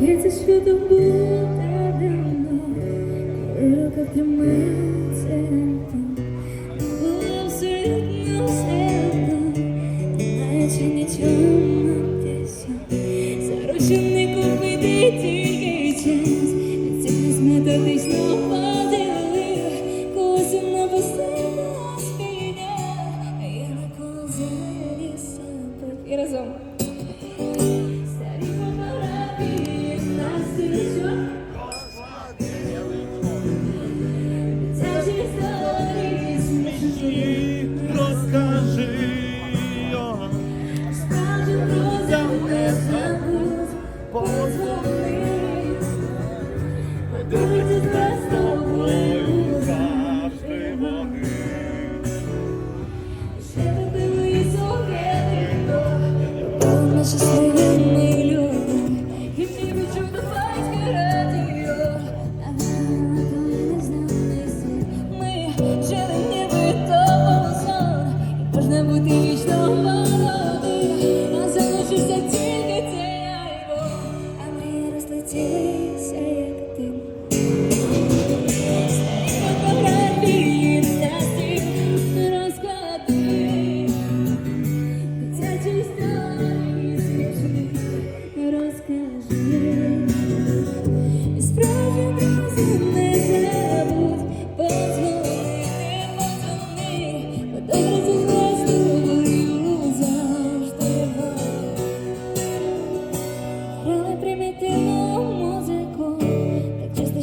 Здається, що то буде давно, рука для мене. just day.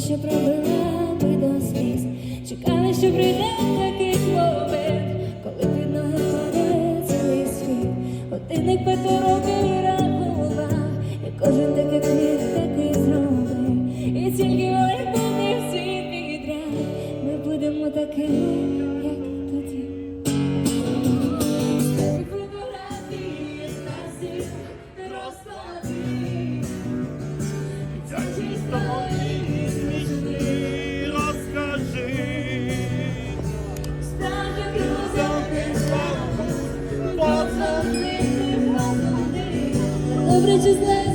що пробила би до сліз, чекала, що прийде такий момент, коли під ноги падає цілий світ, годинник пету роки рахувала, і кожен такий квіт такий зробив, і тільки вони повний всі підряд, ми будемо такими. Добре чи зле